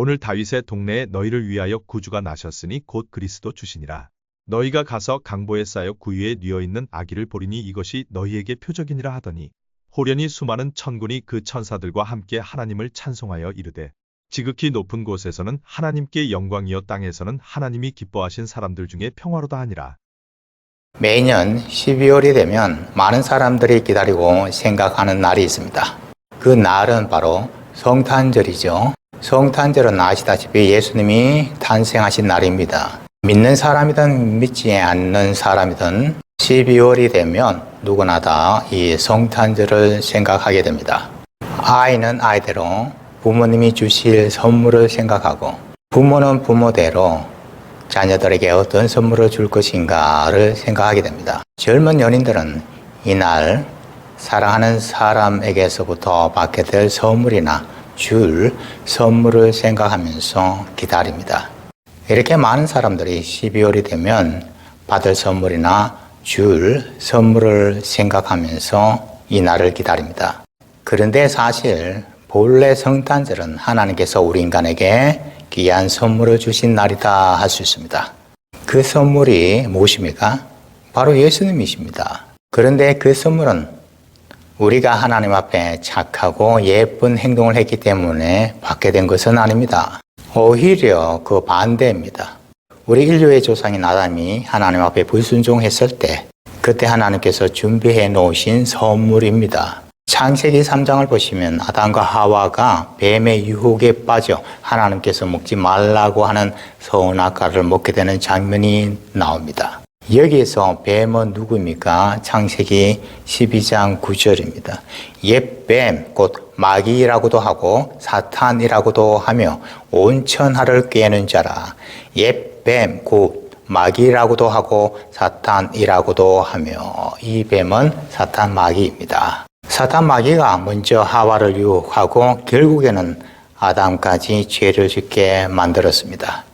오늘 다윗의 동네에 너희를 위하여 구주가 나셨으니 곧 그리스도 주시니라. 너희가 가서 강보에 쌓여 구유에 뉘어 있는 아기를 보리니 이것이 너희에게 표적이니라 하더니 호련히 수많은 천군이 그 천사들과 함께 하나님을 찬송하여 이르되 지극히 높은 곳에서는 하나님께 영광이여 땅에서는 하나님이 기뻐하신 사람들 중에 평화로다 하니라. 매년 12월이 되면 많은 사람들이 기다리고 생각하는 날이 있습니다. 그 날은 바로 성탄절이죠. 성탄절은 아시다시피 예수님이 탄생하신 날입니다. 믿는 사람이든 믿지 않는 사람이든 12월이 되면 누구나 다 이 성탄절을 생각하게 됩니다. 아이는 아이대로 부모님이 주실 선물을 생각하고 부모는 부모대로 자녀들에게 어떤 선물을 줄 것인가를 생각하게 됩니다. 젊은 연인들은 이날 사랑하는 사람에게서부터 받게 될 선물이나 줄 선물을 생각하면서 기다립니다. 이렇게 많은 사람들이 12월이 되면 받을 선물이나 줄 선물을 생각하면서 이 날을 기다립니다. 그런데 사실 본래 성탄절은 하나님께서 우리 인간에게 귀한 선물을 주신 날이다 할 수 있습니다. 그 선물이 무엇입니까? 바로 예수님이십니다. 그런데 그 선물은 우리가 하나님 앞에 착하고 예쁜 행동을 했기 때문에 받게 된 것은 아닙니다. 오히려 그 반대입니다. 우리 인류의 조상인 아담이 하나님 앞에 불순종했을 때 그때 하나님께서 준비해 놓으신 선물입니다. 창세기 3장을 보시면 아담과 하와가 뱀의 유혹에 빠져 하나님께서 먹지 말라고 하는 선악과를 먹게 되는 장면이 나옵니다. 여기에서 뱀은 누구입니까? 창세기 12장 9절입니다. 옛뱀, 곧 마귀라고도 하고 사탄이라고도 하며 온 천하를 꿰는 자라. 옛뱀, 곧 마귀라고도 하고 사탄이라고도 하며 이 뱀은 사탄 마귀입니다. 사탄 마귀가 먼저 하와를 유혹하고 결국에는 아담까지 죄를 짓게 만들었습니다.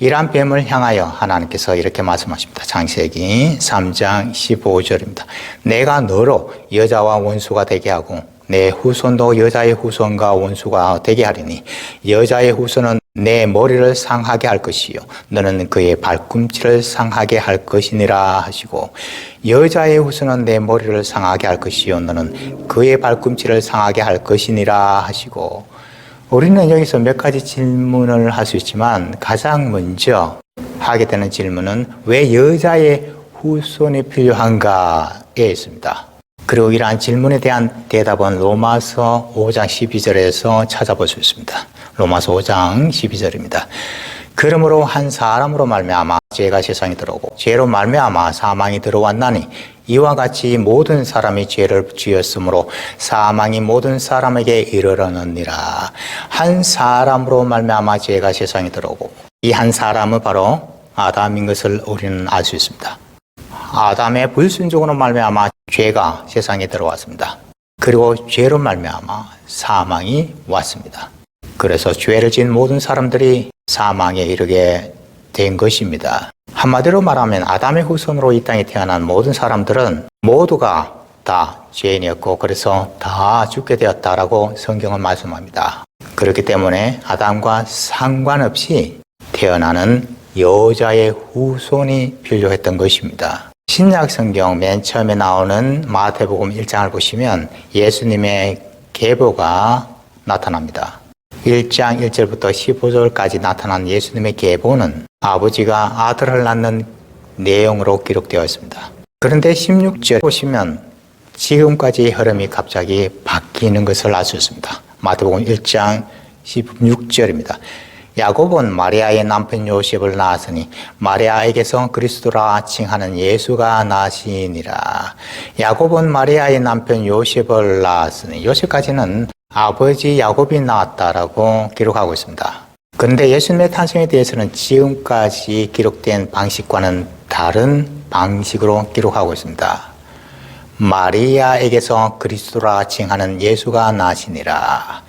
이란 뱀을 향하여 하나님께서 이렇게 말씀하십니다. 창세기 3장 15절입니다. 내가 너로 여자와 원수가 되게 하고 내 후손도 여자의 후손과 원수가 되게 하리니 여자의 후손은 내 머리를 상하게 할 것이요 너는 그의 발꿈치를 상하게 할 것이니라 하시고 여자의 후손은 내 머리를 상하게 할 것이요 너는 그의 발꿈치를 상하게 할 것이니라 하시고 우리는 여기서 몇 가지 질문을 할 수 있지만 가장 먼저 하게 되는 질문은 왜 여자의 후손이 필요한가에 있습니다. 그리고 이러한 질문에 대한 대답은 로마서 5장 12절에서 찾아볼 수 있습니다. 로마서 5장 12절입니다. 그러므로 한 사람으로 말미암아 죄가 세상에 들어오고 죄로 말미암아 사망이 들어왔나니 이와 같이 모든 사람이 죄를 지었으므로 사망이 모든 사람에게 이르러느니라. 한 사람으로 말미암아 죄가 세상에 들어오고 이 한 사람은 바로 아담인 것을 우리는 알 수 있습니다. 아담의 불순종으로 말미암아 죄가 세상에 들어왔습니다. 그리고 죄로 말미암아 사망이 왔습니다. 그래서 죄를 지은 모든 사람들이 사망에 이르게 된 것입니다. 한마디로 말하면 아담의 후손으로 이 땅에 태어난 모든 사람들은 모두가 다 죄인이었고 그래서 다 죽게 되었다라고 성경은 말씀합니다. 그렇기 때문에 아담과 상관없이 태어나는 여자의 후손이 필요했던 것입니다. 신약 성경 맨 처음에 나오는 마태복음 1장을 보시면 예수님의 계보가 나타납니다. 1장 1절부터 15절까지 나타난 예수님의 계보는 아버지가 아들을 낳는 내용으로 기록되어 있습니다. 그런데 16절 보시면 지금까지의 흐름이 갑자기 바뀌는 것을 알 수 있습니다. 마태복음 1장 16절입니다. 야곱은 마리아의 남편 요셉을 낳았으니 마리아에게서 그리스도라 칭하는 예수가 나시니라. 야곱은 마리아의 남편 요셉을 낳았으니 요셉까지는 아버지 야곱이 낳았다라고 기록하고 있습니다. 그런데 예수님의 탄생에 대해서는 지금까지 기록된 방식과는 다른 방식으로 기록하고 있습니다. 마리아에게서 그리스도라 칭하는 예수가 나시니라.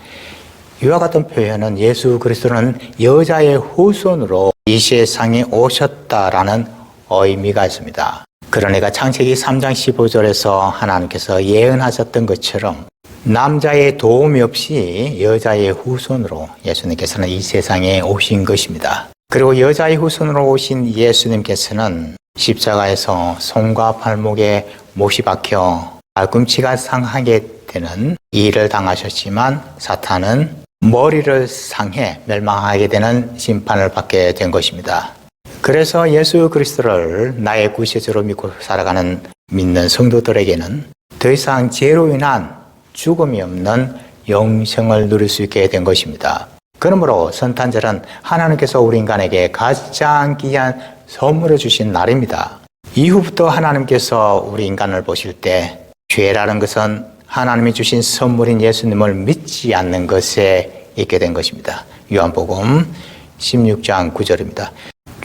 이와 같은 표현은 예수 그리스도는 여자의 후손으로 이 세상에 오셨다라는 의미가 있습니다. 그러니까 창세기 3장 15절에서 하나님께서 예언하셨던 것처럼 남자의 도움이 없이 여자의 후손으로 예수님께서는 이 세상에 오신 것입니다. 그리고 여자의 후손으로 오신 예수님께서는 십자가에서 손과 발목에 못이 박혀 발꿈치가 상하게 되는 일을 당하셨지만 사탄은 머리를 상해 멸망하게 되는 심판을 받게 된 것입니다. 그래서 예수 그리스도를 나의 구세주로 믿고 살아가는 믿는 성도들에게는 더 이상 죄로 인한 죽음이 없는 영생을 누릴 수 있게 된 것입니다. 그러므로 선탄절은 하나님께서 우리 인간에게 가장 귀한 선물을 주신 날입니다. 이후부터 하나님께서 우리 인간을 보실 때 죄라는 것은 하나님이 주신 선물인 예수님을 믿지 않는 것에 있게 된 것입니다. 요한복음 16장 9절입니다.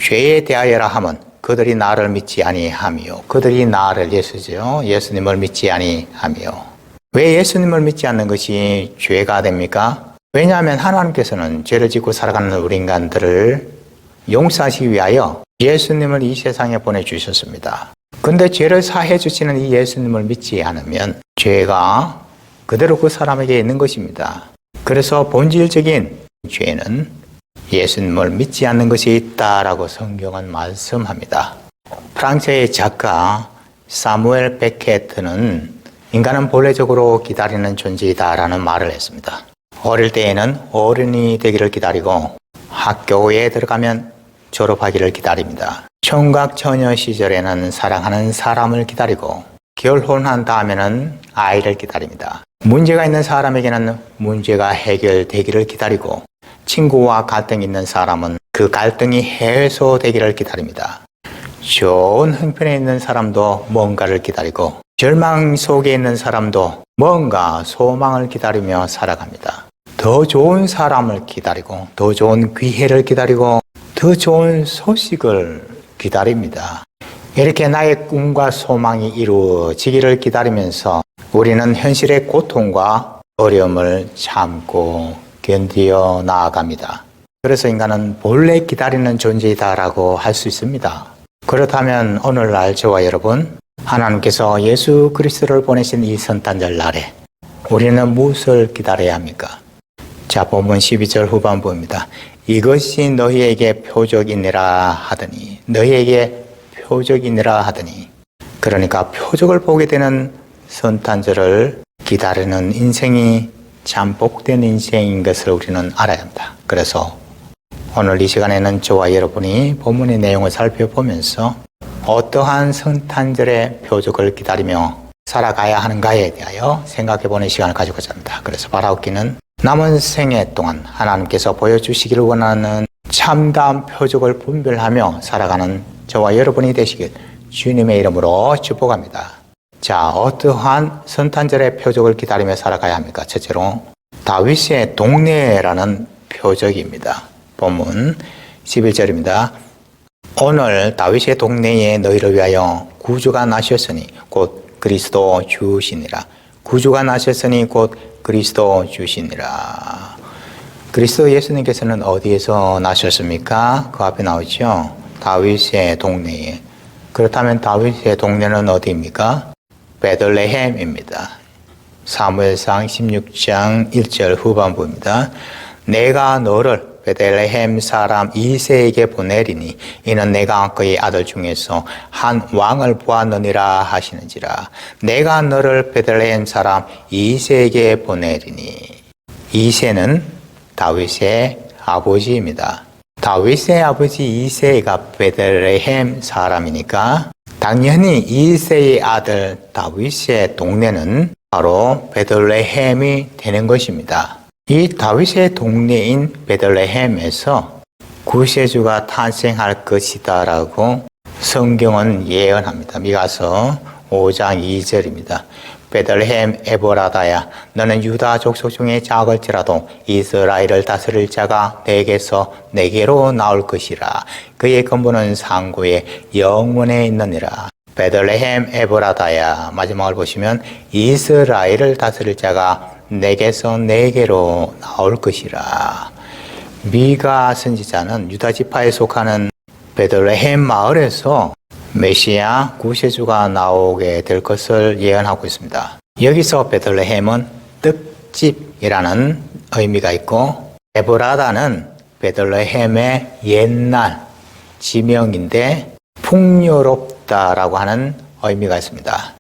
죄에 대하여라 함은 그들이 나를 믿지 아니하며 그들이 나를 예수죠. 예수님을 믿지 아니하며 왜 예수님을 믿지 않는 것이 죄가 됩니까? 왜냐하면 하나님께서는 죄를 짓고 살아가는 우리 인간들을 용서하시기 위하여 예수님을 이 세상에 보내주셨습니다. 근데 죄를 사해 주시는 이 예수님을 믿지 않으면 죄가 그대로 그 사람에게 있는 것입니다. 그래서 본질적인 죄는 예수님을 믿지 않는 것이 있다라고 성경은 말씀합니다. 프랑스의 작가 사무엘 베케트는 인간은 본래적으로 기다리는 존재이다라는 말을 했습니다. 어릴 때에는 어른이 되기를 기다리고 학교에 들어가면 졸업하기를 기다립니다. 총각 처녀 시절에는 사랑하는 사람을 기다리고 결혼한 다음에는 아이를 기다립니다. 문제가 있는 사람에게는 문제가 해결되기를 기다리고 친구와 갈등이 있는 사람은 그 갈등이 해소되기를 기다립니다. 좋은 형편에 있는 사람도 뭔가를 기다리고 절망 속에 있는 사람도 뭔가 소망을 기다리며 살아갑니다. 더 좋은 사람을 기다리고 더 좋은 기회를 기다리고 더 좋은 소식을 기다립니다. 이렇게 나의 꿈과 소망이 이루어지기를 기다리면서 우리는 현실의 고통과 어려움을 참고 견디어 나아갑니다. 그래서 인간은 본래 기다리는 존재이다라고 할 수 있습니다. 그렇다면 오늘날 저와 여러분, 하나님께서 예수 그리스도를 보내신 이 선탄절 날에 우리는 무엇을 기다려야 합니까? 자, 본문 12절 후반부입니다. 이것이 너희에게 표적이니라 하더니, 너희에게 표적이니라 하더니, 그러니까 표적을 보게 되는 선탄절을 기다리는 인생이 참 복된 인생인 것을 우리는 알아야 합니다. 그래서 오늘 이 시간에는 저와 여러분이 본문의 내용을 살펴보면서 어떠한 성탄절의 표적을 기다리며 살아가야 하는가에 대하여 생각해 보는 시간을 가지고자 합니다. 그래서 바라옵기는 남은 생애 동안 하나님께서 보여주시기를 원하는 참다운 표적을 분별하며 살아가는 저와 여러분이 되시길 주님의 이름으로 축복합니다. 자, 어떠한 성탄절의 표적을 기다리며 살아가야 합니까? 첫째로 다윗의 동네라는 표적입니다. 본문 11절입니다. 오늘 다윗의 동네에 너희를 위하여 구주가 나셨으니 곧 그리스도 주시니라. 구주가 나셨으니 곧 그리스도 주시니라. 그리스도 예수님께서는 어디에서 나셨습니까? 그 앞에 나오죠. 다윗의 동네에. 그렇다면 다윗의 동네는 어디입니까? 베들레헴입니다. 사무엘상 16장 1절 후반부입니다. 내가 너를 베들레헴 사람 이세에게 보내리니 이는 내가 그의 아들 중에서 한 왕을 보았느니라 하시는지라 내가 너를 베들레헴 사람 이세에게 보내리니 이세는 다윗의 아버지입니다. 다윗의 아버지 이세가 베들레헴 사람이니까 당연히 이세의 아들 다윗의 동네는 바로 베들레헴이 되는 것입니다. 이 다윗의 동네인 베들레헴에서 구세주가 탄생할 것이다 라고 성경은 예언합니다. 미가서 5장 2절입니다. 베들레헴 에보라다야 너는 유다 족속 중에 작을지라도 이스라엘을 다스릴 자가 내게서 내게로 나올 것이라 그의 근본은 상고에 영원에 있느니라 베들레헴 에보라다야 마지막을 보시면 이스라엘을 다스릴 자가 내게서 내게로 나올 것이라 미가 선지자는 유다 지파에 속하는 베들레헴 마을에서 메시아 구세주가 나오게 될 것을 예언하고 있습니다. 여기서 베들레헴은 뜻 떡집이라는 의미가 있고 에브라다는 베들레헴의 옛날 지명인데 풍요롭다라고 하는 의미가 있습니다.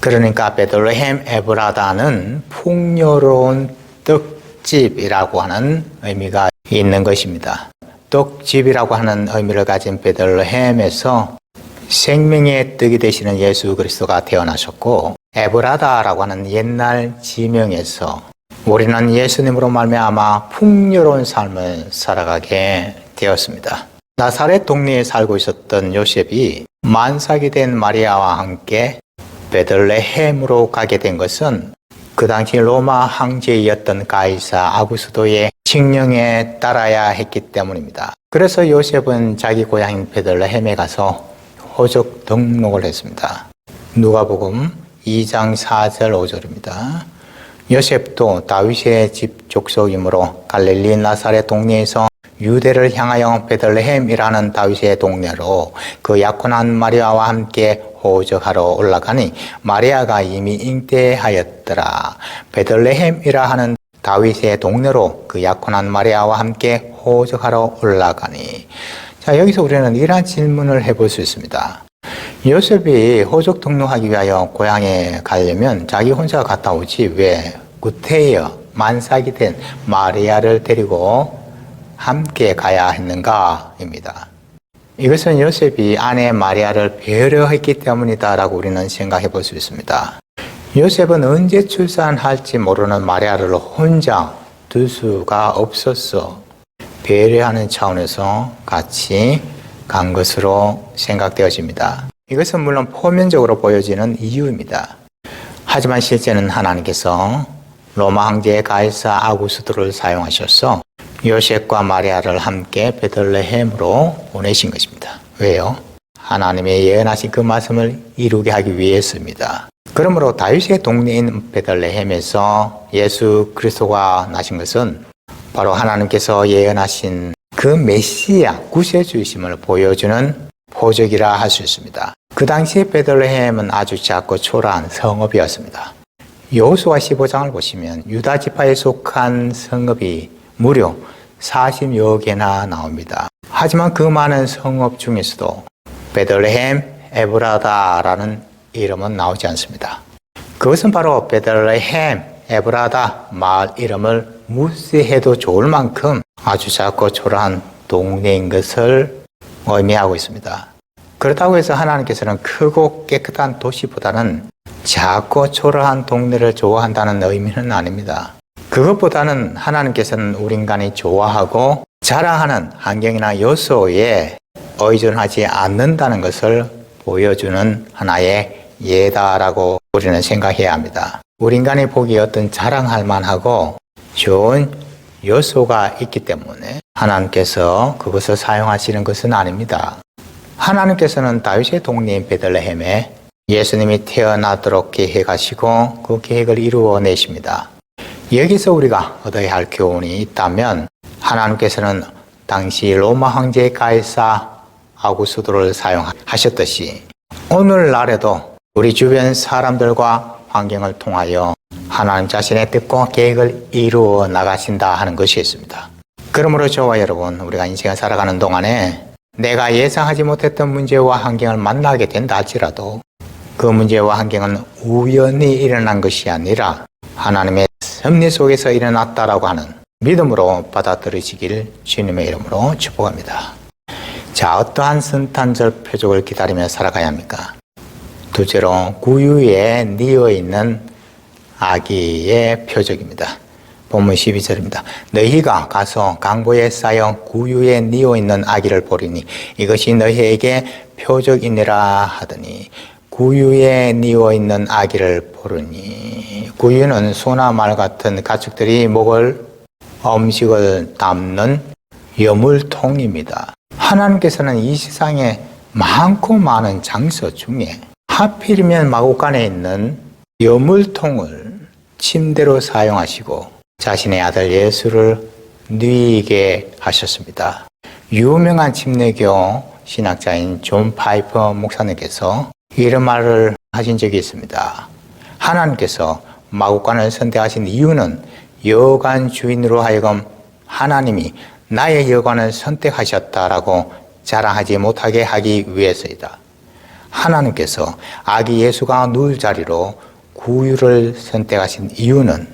그러니까 베들레헴 에브라다는 풍요로운 떡집이라고 하는 의미가 있는 것입니다. 떡집이라고 하는 의미를 가진 베들레헴에서 생명의 떡이 되시는 예수 그리스도가 태어나셨고 에브라다라고 하는 옛날 지명에서 우리는 예수님으로 말미암아 풍요로운 삶을 살아가게 되었습니다. 나사렛 동네에 살고 있었던 요셉이 만삭이 된 마리아와 함께 베들레헴으로 가게 된 것은 그 당시 로마 황제였던 가이사 아구스도의 칙령에 따라야 했기 때문입니다. 그래서 요셉은 자기 고향인 베들레헴에 가서 호적 등록을 했습니다. 누가복음 2장 4절 5절입니다. 요셉도 다윗의 집 족속이므로 갈릴리 나사렛 동네에서 유대를 향하여 베들레헴이라는 다윗의 동네로 그 약혼한 마리아와 함께 호적하러 올라가니 마리아가 이미 잉태하였더라. 베들레헴이라 하는 다윗의 동네로 그 약혼한 마리아와 함께 호적하러 올라가니 자 여기서 우리는 이러한 질문을 해볼 수 있습니다. 요셉이 호적 등록하기 위하여 고향에 가려면 자기 혼자 갔다 오지 왜 구태여 만삭이 된 마리아를 데리고 함께 가야 했는가입니다. 이것은 요셉이 아내 마리아를 배려했기 때문이다라고 우리는 생각해 볼 수 있습니다. 요셉은 언제 출산할지 모르는 마리아를 혼자 둘 수가 없었어. 배려하는 차원에서 같이 간 것으로 생각되어집니다. 이것은 물론 표면적으로 보여지는 이유입니다. 하지만 실제는 하나님께서 로마 황제 가이사 아구스도를 사용하셔서 요셉과 마리아를 함께 베들레헴으로 보내신 것입니다. 왜요? 하나님의 예언하신 그 말씀을 이루게 하기 위해서입니다. 그러므로 다윗의 동네인 베들레헴에서 예수 그리스도가 나신 것은 바로 하나님께서 예언하신 그 메시아 구세주이심을 보여주는 표적이라 할 수 있습니다. 그 당시에 베들레헴은 아주 작고 초라한 성읍이었습니다. 여호수아 15장을 보시면 유다 지파에 속한 성읍이 무려 40여 개나 나옵니다. 하지만 그 많은 성읍 중에서도 베들레헴 에브라다라는 이름은 나오지 않습니다. 그것은 바로 베들레헴 에브라다 마을 이름을 무시해도 좋을 만큼 아주 작고 초라한 동네인 것을 의미하고 있습니다. 그렇다고 해서 하나님께서는 크고 깨끗한 도시보다는 작고 초라한 동네를 좋아한다는 의미는 아닙니다. 그것보다는 하나님께서는 우리 인간이 좋아하고 자랑하는 환경이나 요소에 의존하지 않는다는 것을 보여주는 하나의 예다라고 우리는 생각해야 합니다. 우리 인간이 보기에 어떤 자랑할 만하고 좋은 요소가 있기 때문에 하나님께서 그것을 사용하시는 것은 아닙니다. 하나님께서는 다윗의 동네인 베들레헴에 예수님이 태어나도록 계획하시고 그 계획을 이루어 내십니다. 여기서 우리가 얻어야 할 교훈이 있다면 하나님께서는 당시 로마 황제 가이사 아구스도를 사용하셨듯이 오늘날에도 우리 주변 사람들과 환경을 통하여 하나님 자신의 뜻과 계획을 이루어 나가신다 하는 것이 있습니다. 그러므로 저와 여러분 우리가 인생을 살아가는 동안에 내가 예상하지 못했던 문제와 환경을 만나게 된다 할지라도 그 문제와 환경은 우연히 일어난 것이 아니라 하나님의 섭리 속에서 일어났다라고 하는 믿음으로 받아들이시길 주님의 이름으로 축복합니다. 자, 어떠한 성탄절 표적을 기다리며 살아가야 합니까? 둘째로 구유에 뉘어 있는 아기의 표적입니다. 본문 12절입니다. 너희가 가서 강보에 쌓여 구유에 뉘어 있는 아기를 보리니 이것이 너희에게 표적이니라 하더니 구유에 뉘어 있는 아기를 보르니 구유는 소나 말 같은 가축들이 먹을 음식을 담는 여물통입니다. 하나님께서는 이 세상에 많고 많은 장소 중에 하필이면 마곡간에 있는 여물통을 침대로 사용하시고 자신의 아들 예수를 누이게 하셨습니다. 유명한 침례교 신학자인 존 파이퍼 목사님께서 이런 말을 하신 적이 있습니다. 하나님께서 마구간을 선택하신 이유는 여관 주인으로 하여금 하나님이 나의 여관을 선택하셨다라고 자랑하지 못하게 하기 위해서이다. 하나님께서 아기 예수가 누울 자리로 구유를 선택하신 이유는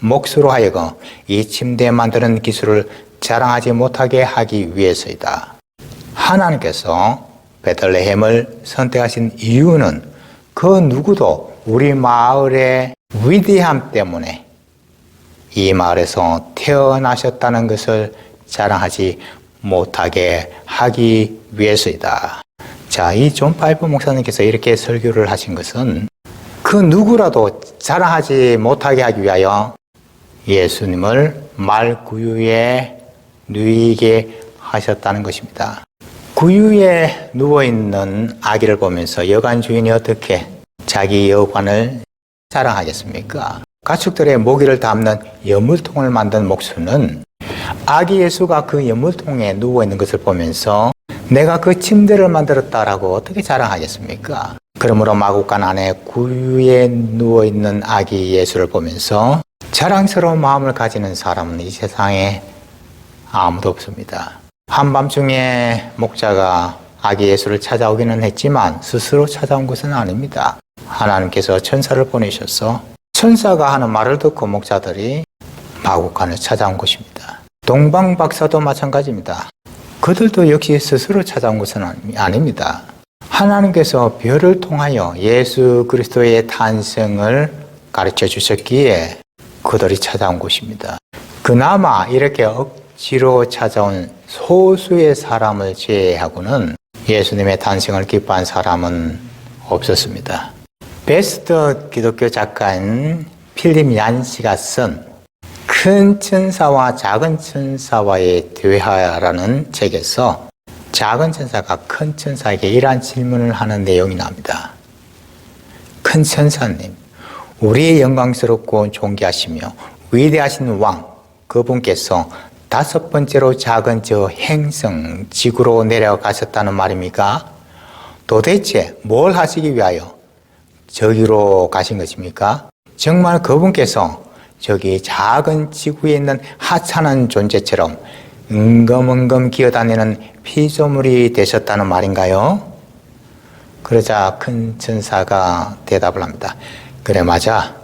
목수로 하여금 이 침대 만드는 기술을 자랑하지 못하게 하기 위해서이다. 하나님께서 베들레헴을 선택하신 이유는 그 누구도 우리 마을의 위대함 때문에 이 마을에서 태어나셨다는 것을 자랑하지 못하게 하기 위해서이다. 자, 이 존 파이프 목사님께서 이렇게 설교를 하신 것은 그 누구라도 자랑하지 못하게 하기 위하여 예수님을 말 구유에 누이게 하셨다는 것입니다. 구유에 누워 있는 아기를 보면서 여관 주인이 어떻게 자기 여관을 자랑하겠습니까? 가축들의 모기를 담는 여물통을 만든 목수는 아기 예수가 그 여물통에 누워 있는 것을 보면서 내가 그 침대를 만들었다라고 어떻게 자랑하겠습니까? 그러므로 마구간 안에 구유에 누워 있는 아기 예수를 보면서 자랑스러운 마음을 가지는 사람은 이 세상에 아무도 없습니다. 한밤중에 목자가 아기 예수를 찾아오기는 했지만 스스로 찾아온 것은 아닙니다. 하나님께서 천사를 보내셔서 천사가 하는 말을 듣고 목자들이 마구간을 찾아온 것입니다. 동방 박사도 마찬가지입니다. 그들도 역시 스스로 찾아온 것은 아닙니다. 하나님께서 별을 통하여 예수 그리스도의 탄생을 가르쳐 주셨기에 그들이 찾아온 것입니다. 그나마 이렇게 억지로 찾아온 소수의 사람을 제외하고는 예수님의 탄생을 기뻐한 사람은 없었습니다. 베스트 기독교 작가인 필립 얀시가 쓴 큰 천사와 작은 천사와의 대화라는 책에서 작은 천사가 큰 천사에게 이러한 질문을 하는 내용이 나옵니다. 큰 천사님, 우리의 영광스럽고 존귀하시며 위대하신 왕, 그분께서 다섯 번째로 작은 저 행성 지구로 내려가셨다는 말입니까? 도대체 뭘 하시기 위하여 저기로 가신 것입니까? 정말 그분께서 저기 작은 지구에 있는 하찮은 존재처럼 은검은검 기어다니는 피조물이 되셨다는 말인가요? 그러자 큰 천사가 대답을 합니다. 그래 맞아.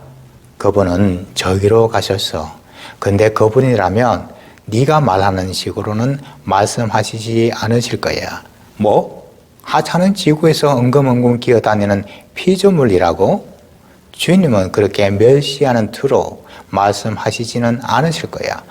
그분은 저기로 가셨어. 근데 그분이라면 네가 말하는 식으로는 말씀하시지 않으실 거야. 뭐? 하찮은 지구에서 은검은검 기어다니는 피조물이라고? 주님은 그렇게 멸시하는 투로 말씀하시지는 않으실 거야.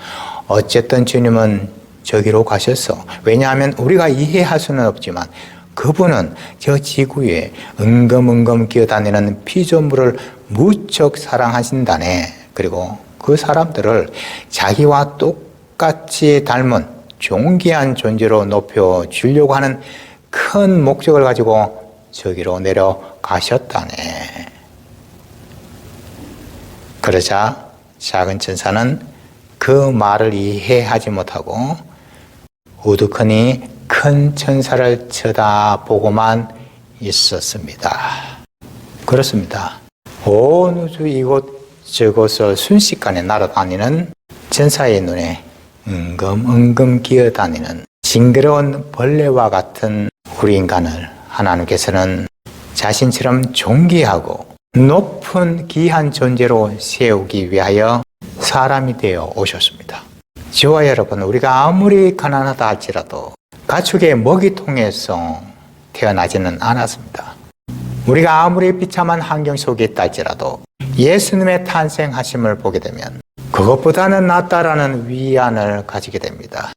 어쨌든 주님은 저기로 가셨어. 왜냐하면 우리가 이해할 수는 없지만 그분은 저 지구에 은검은검 기어다니는 피조물을 무척 사랑하신다네. 그리고 그 사람들을 자기와 똑 같이 닮은 존귀한 존재로 높여 주려고 하는 큰 목적을 가지고 저기로 내려가셨다네. 그러자 작은 천사는 그 말을 이해하지 못하고 우두커니 큰 천사를 쳐다보고만 있었습니다. 그렇습니다. 온 우주 이곳 저곳을 순식간에 날아다니는 천사의 눈에 은금 은금 기어다니는 징그러운 벌레와 같은 우리 인간을 하나님께서는 자신처럼 존귀하고 높은 귀한 존재로 세우기 위하여 사람이 되어 오셨습니다. 저와 여러분, 우리가 아무리 가난하다 할지라도 가축의 먹이통에서 태어나지는 않았습니다. 우리가 아무리 비참한 환경 속에 있다 할지라도 예수님의 탄생하심을 보게 되면 그것보다는 낫다라는 위안을 가지게 됩니다.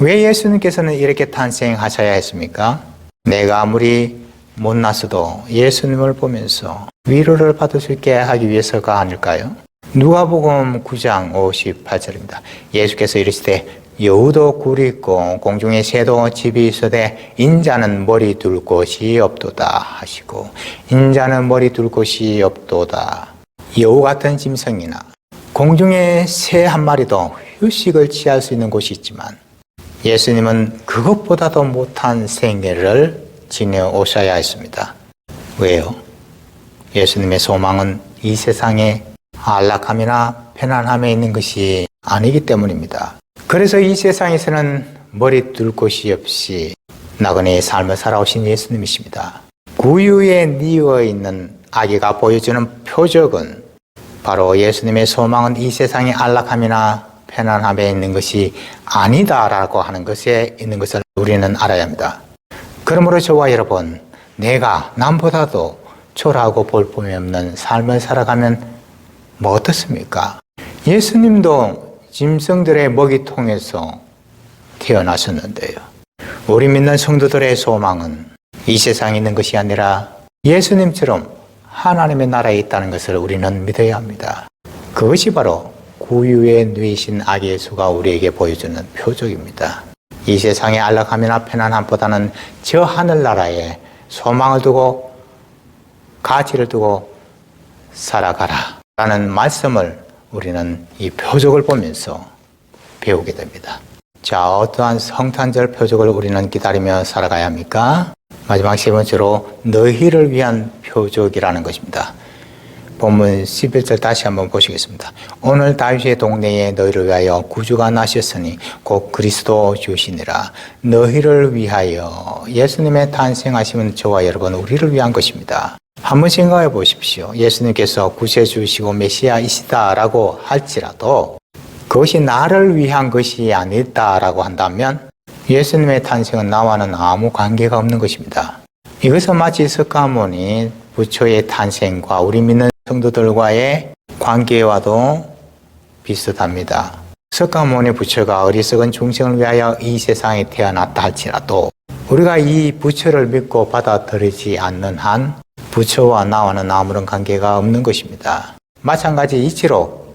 왜 예수님께서는 이렇게 탄생하셔야 했습니까? 내가 아무리 못났어도 예수님을 보면서 위로를 받을 수 있게 하기 위해서가 아닐까요? 누가복음 9장 58절입니다. 예수께서 이르시되 여우도 굴이 있고 공중에 새도 집이 있으되 인자는 머리 둘 곳이 없도다 하시고 인자는 머리 둘 곳이 없도다. 여우 같은 짐승이나 공중에 새한 마리도 휴식을 취할 수 있는 곳이 있지만 예수님은 그것보다도 못한 생애를 지내오셔야 했습니다. 왜요? 예수님의 소망은 이 세상에 안락함이나 편안함에 있는 것이 아니기 때문입니다. 그래서 이 세상에서는 머리 둘 곳이 없이 나그네의 삶을 살아오신 예수님이십니다. 구유에 뉘어 있는 아기가 보여주는 표적은 바로 예수님의 소망은 이 세상의 안락함이나 편안함에 있는 것이 아니다라고 하는 것에 있는 것을 우리는 알아야 합니다. 그러므로 저와 여러분, 내가 남보다도 초라하고 볼품이 없는 삶을 살아가면 뭐 어떻습니까? 예수님도 짐승들의 먹이통에서 태어나셨는데요. 우리 믿는 성도들의 소망은 이 세상에 있는 것이 아니라 예수님처럼 하나님의 나라에 있다는 것을 우리는 믿어야 합니다. 그것이 바로 구유에 누이신 아기 예수가 우리에게 보여주는 표적입니다. 이 세상의 안락함이나 편안함보다는 저 하늘나라에 소망을 두고 가치를 두고 살아가라 라는 말씀을 우리는 이 표적을 보면서 배우게 됩니다. 자, 어떠한 성탄절 표적을 우리는 기다리며 살아가야 합니까? 마지막 세 번째로 너희를 위한 표적이라는 것입니다. 본문 11절 다시 한번 보시겠습니다. 오늘 다윗의 동네에 너희를 위하여 구주가 나셨으니 곧 그리스도 주시니라. 너희를 위하여 예수님의 탄생하심은 저와 여러분 우리를 위한 것입니다. 한번 생각해 보십시오. 예수님께서 구세주시고 메시아이시다라고 할지라도 그것이 나를 위한 것이 아니다라고 한다면 예수님의 탄생은 나와는 아무 관계가 없는 것입니다. 이것은 마치 석가모니 부처의 탄생과 우리 믿는 성도들과의 관계와도 비슷합니다. 석가모니 부처가 어리석은 중생을 위하여 이 세상에 태어났다 할지라도 우리가 이 부처를 믿고 받아들이지 않는 한 부처와 나와는 아무런 관계가 없는 것입니다. 마찬가지 이치로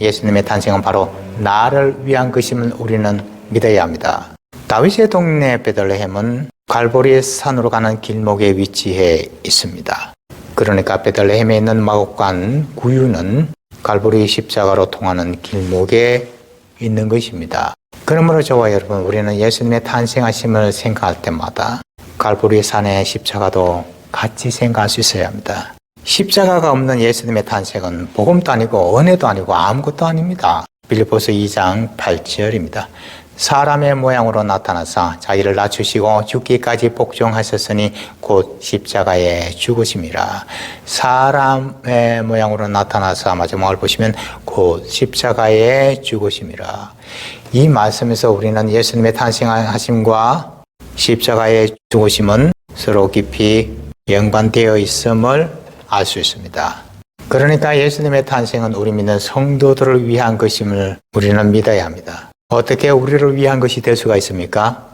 예수님의 탄생은 바로 나를 위한 것임을 우리는 믿어야 합니다. 다윗의 동네 베들레헴은 갈보리의 산으로 가는 길목에 위치해 있습니다. 그러니까 베들레헴에 있는 마곡간 구유는 갈보리 십자가로 통하는 길목에 있는 것입니다. 그러므로 저와 여러분 우리는 예수님의 탄생하심을 생각할 때마다 갈보리 산의 십자가도 같이 생각할 수 있어야 합니다. 십자가가 없는 예수님의 탄생은 복음도 아니고 은혜도 아니고 아무것도 아닙니다. 빌리포스 2장 8절입니다. 사람의 모양으로 나타나사 자기를 낮추시고 죽기까지 복종하셨으니 곧 십자가에 죽으심이라. 사람의 모양으로 나타나사 마지막을 보시면 곧 십자가에 죽으심이라. 이 말씀에서 우리는 예수님의 탄생하심과 십자가의 죽으심은 서로 깊이 연관되어 있음을 알 수 있습니다. 그러니까 예수님의 탄생은 우리 믿는 성도들을 위한 것임을 우리는 믿어야 합니다. 어떻게 우리를 위한 것이 될 수가 있습니까?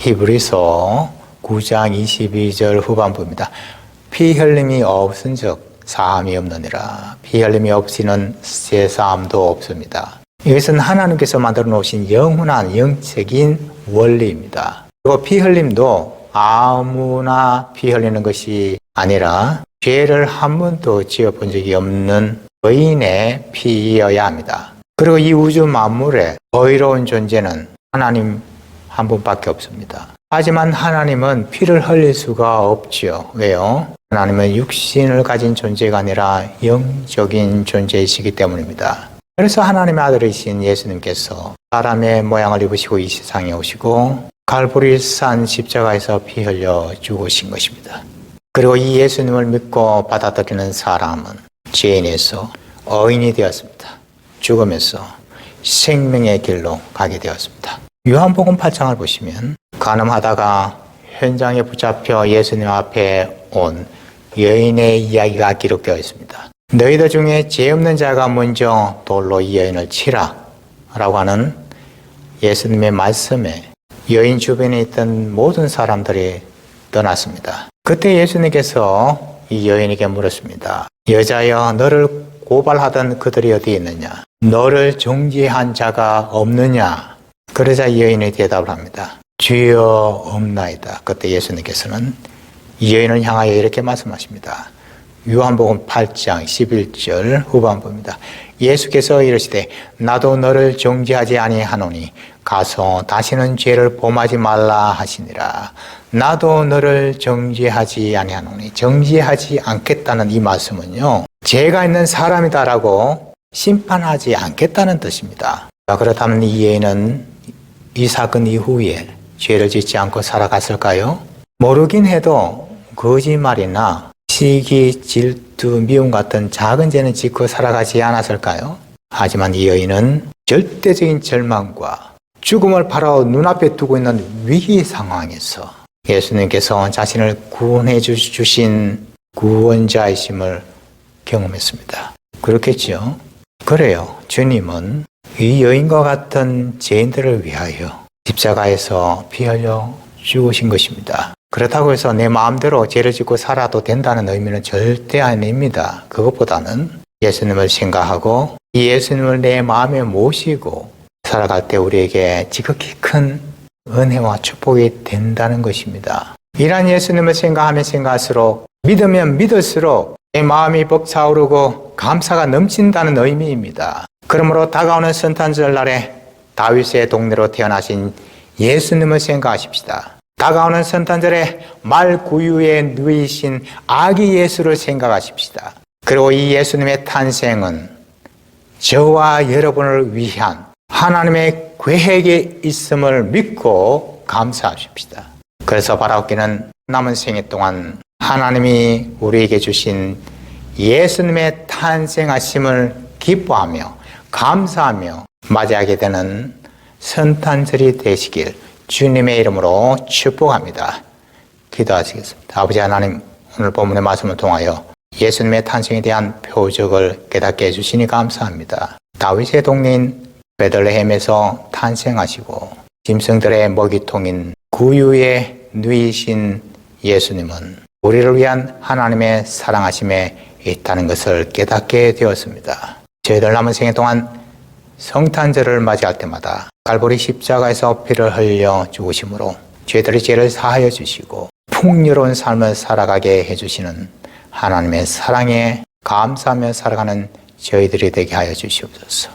히브리서 9장 22절 후반부입니다. 피 흘림이 없은 적 사함이 없느니라. 피 흘림이 없이는 제 사함도 없습니다. 이것은 하나님께서 만들어 놓으신 영원한 영적인 원리입니다. 그리고 피 흘림도 아무나 피 흘리는 것이 아니라 죄를 한 번도 지어본 적이 없는 의인의 피이어야 합니다. 그리고 이 우주 만물에 의로운 존재는 하나님 한 분밖에 없습니다. 하지만 하나님은 피를 흘릴 수가 없지요. 왜요? 하나님은 육신을 가진 존재가 아니라 영적인 존재이시기 때문입니다. 그래서 하나님의 아들이신 예수님께서 사람의 모양을 입으시고 이 세상에 오시고 갈보리 산 십자가에서 피 흘려 죽으신 것입니다. 그리고 이 예수님을 믿고 받아들이는 사람은 죄인에서 어인이 되었습니다. 죽음에서 생명의 길로 가게 되었습니다. 요한복음 8장을 보시면 가늠하다가 현장에 붙잡혀 예수님 앞에 온 여인의 이야기가 기록되어 있습니다. 너희들 중에 죄 없는 자가 먼저 돌로 이 여인을 치라 라고 하는 예수님의 말씀에 여인 주변에 있던 모든 사람들이 떠났습니다. 그때 예수님께서 이 여인에게 물었습니다. 여자여 너를 고발하던 그들이 어디 있느냐? 너를 정죄한 자가 없느냐? 그러자 이 여인이 대답을 합니다. 주여 없나이다. 그때 예수님께서는 이 여인을 향하여 이렇게 말씀하십니다. 요한복음 8장 11절 후반부입니다. 예수께서 이르시되 나도 너를 정죄하지 아니하노니 가서 다시는 죄를 범하지 말라 하시니라. 나도 너를 정죄하지 아니하노니 정죄하지 않겠다는 이 말씀은요. 죄가 있는 사람이다라고 심판하지 않겠다는 뜻입니다. 자, 그렇다면 이 여인은 이 사건 이후에 죄를 짓지 않고 살아갔을까요? 모르긴 해도 거짓말이나 시기, 질투, 미움 같은 작은 죄는 짓고 살아가지 않았을까요? 하지만 이 여인은 절대적인 절망과 죽음을 바로 눈앞에 두고 있는 위기 상황에서 예수님께서 자신을 구원해 주- 주신 구원자이심을 경험했습니다. 그렇겠지요? 그래요. 주님은 이 여인과 같은 죄인들을 위하여 십자가에서 피 흘려 죽으신 것입니다. 그렇다고 해서 내 마음대로 죄를 짓고 살아도 된다는 의미는 절대 아닙니다. 그것보다는 예수님을 생각하고 이 예수님을 내 마음에 모시고 살아갈 때 우리에게 지극히 큰 은혜와 축복이 된다는 것입니다. 이런 예수님을 생각하면 생각할수록 믿으면 믿을수록 내 마음이 벅차오르고 감사가 넘친다는 의미입니다. 그러므로 다가오는 성탄절 날에 다윗의 동네로 태어나신 예수님을 생각하십시다. 다가오는 성탄절에 말 구유에 누이신 아기 예수를 생각하십시다. 그리고 이 예수님의 탄생은 저와 여러분을 위한 하나님의 계획이 있음을 믿고 감사하십시다. 그래서 바라옵기는 남은 생애 동안 하나님이 우리에게 주신 예수님의 탄생하심을 기뻐하며 감사하며 맞이하게 되는 선탄절이 되시길 주님의 이름으로 축복합니다. 기도하시겠습니다. 아버지 하나님 오늘 본문의 말씀을 통하여 예수님의 탄생에 대한 표적을 깨닫게 해주시니 감사합니다. 다윗의 동네인 베들레헴에서 탄생하시고 짐승들의 먹이통인 구유의 누이신 예수님은 우리를 위한 하나님의 사랑하심에 있다는 것을 깨닫게 되었습니다. 저희들 남은 생애 동안 성탄절을 맞이할 때마다 갈보리 십자가에서 피를 흘려 죽으심으로 죄들의 죄를 사하여 주시고 풍요로운 삶을 살아가게 해주시는 하나님의 사랑에 감사하며 살아가는 저희들이 되게 하여 주시옵소서.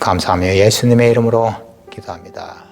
감사하며 예수님의 이름으로 기도합니다.